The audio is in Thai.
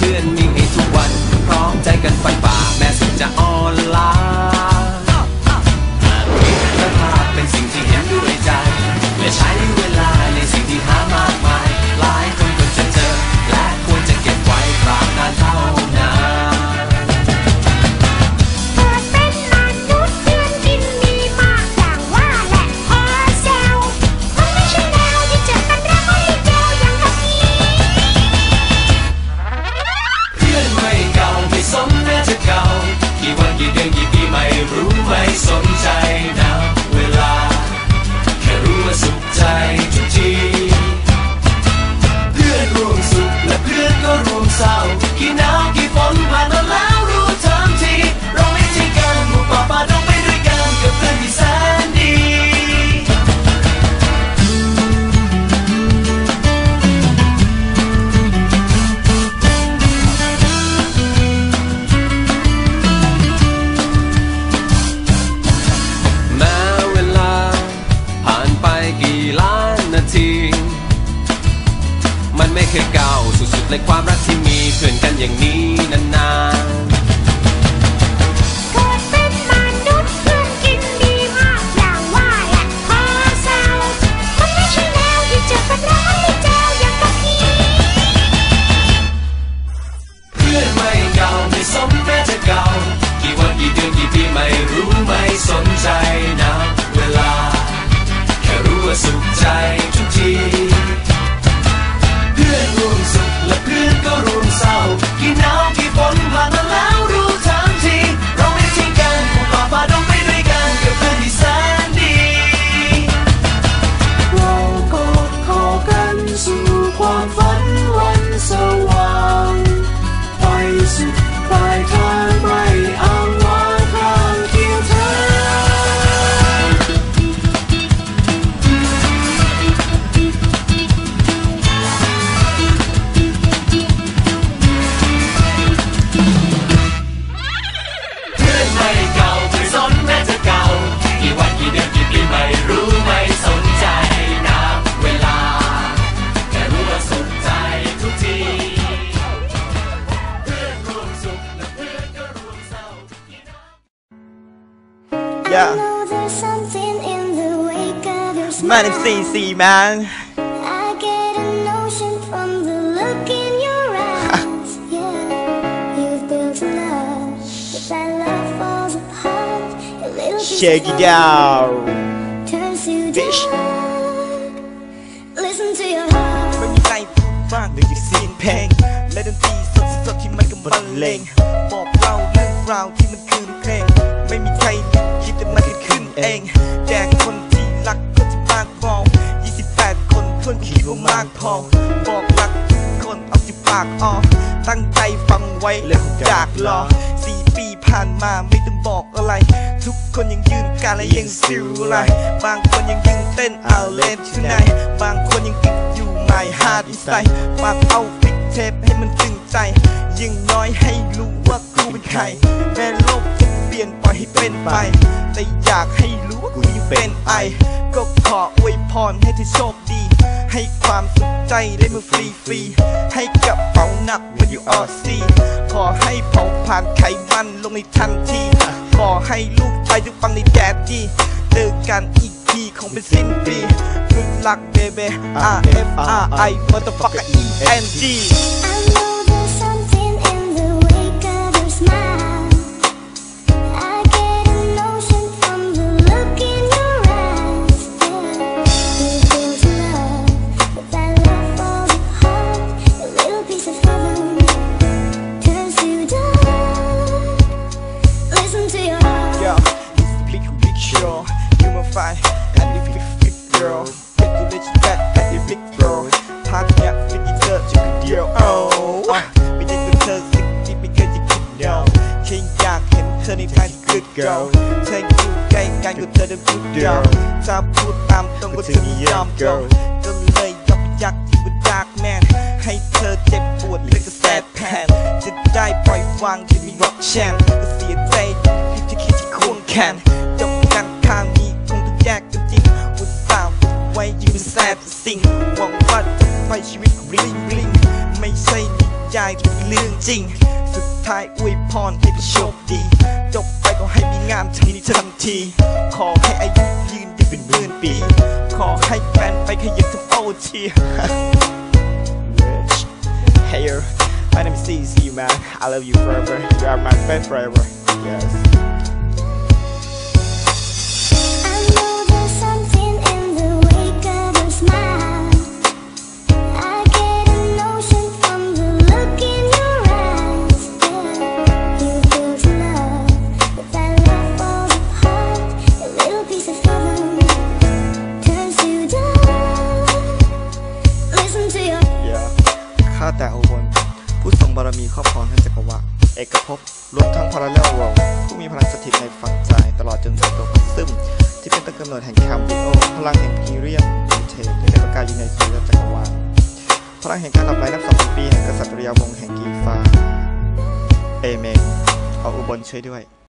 เพื่อนมีให้ทุกวันพร้อมใจกันฟันฝ่าแม้สุดจะอ่อนล้าาสุดๆเลยความรักที่มี รู้ไม่สนใจนะเวลา แค่รู้ว่าสุขใจทุกที เพื่อนร่วมสุขและเพื่อนก็ร่วมเศร้า I Yeah. know there's something in the wake of your Man, smile. it's CC, man. I get a notion from the look in your eyes. yeah, you've built a love, but that love falls apart. Your little piece Shake of it out. Turns to Bitch. dark. Listen to your heart. ไม่มีใครพูดบ้างหรือจะเสียงเพลงและดนตรีสดสดๆที่มันกำบันเลงบอกเล่าเรื่องราวที่มันคือเพลง ไม่มีใครคิดแต่มันจะขึ้นเองแจกคนที่รักคนที่มากพอ28 คนทวนคิดว่ามากพอบอกรักทุกคนเอาสิปากออกตั้งใจฟังไว้แล้วอยากรอสี่ปีผ่านมาไม่ต้องบอกอะไร ทุกคนยังยืนกันและยังซิวอะไรบางคนยังยืนเต้นเอาเล่นที่ไหนบางคนยังติดอยู่ไม่ฮาร์ดอีไซปากเอาฟิกเทปให้มันตึงใจ ยิ่งน้อยให้รู้ว่ากูเป็นใครแม้โลกจะเปลี่ยนปล่อยให้เป็นไป แต่อยากให้รู้ว่ากูยังเป็นไอ ก็ขออวยพรให้เธอโชคดี ให้ความสุขใจได้มาฟรีฟรีให้กับเป๋าหนักมันอยู่ออซีขอให้เผาผ่านไขมันลงในทันที ขอให้ลูกไปทุกฟังในแดดดีเจอกันอีกทีคงเป็นสิ้นปี Good luck baby R F R I motherfucker E N G ธอได้พูดเดียวถ้าพูดตามตรงก็เธอยอม girl ก็เลยยอมยักที่ว่า dark man ให้เธอเจ็บปวดและก็แสบแผนจะได้ปล่อยวางที่มีรักแชมก็เสียใจที่คิดที่ควงแขนจบกันข้างนี้คงต้องแยกกันจริงอุตส่าห์ไว้ยืนแสบสิ่งหวังว่าจะไปชีวิตบลิงบลิงไม่ใช่นิยายที่เป็นเรื่องจริง สุดท้ายอวยพรให้พี่โชคดีจบ ก็ให้มีงานทำนี้ทันที ขอให้อายุยืนได้เป็นหมื่นปี ขอให้แฟนไปขยันทำโอที Rich. Hey, yo, my name is CC, man. I love you forever. You are my friend forever. Yes. แต่โอวลผู้ทรงบารมีครอบครองทั้งจักรวาลเอกภพรวมทั้งพาราเลลวลผู้มีพลังสถิตในฝั่งใจตลอดจนถึงตัวพัซึมที่เป็นต้นกำเนิดแห่งแคมบิโอพลังแห่งพีเรียมยูเทนที่เป็นประกายอยู่ในสุริยจักรวาลพลังแห่งการหลับไหลนับสองปีแห่งกษัตริยาวงศ์แห่งกีฟ้าเอเมนขออุบลช่วยด้วย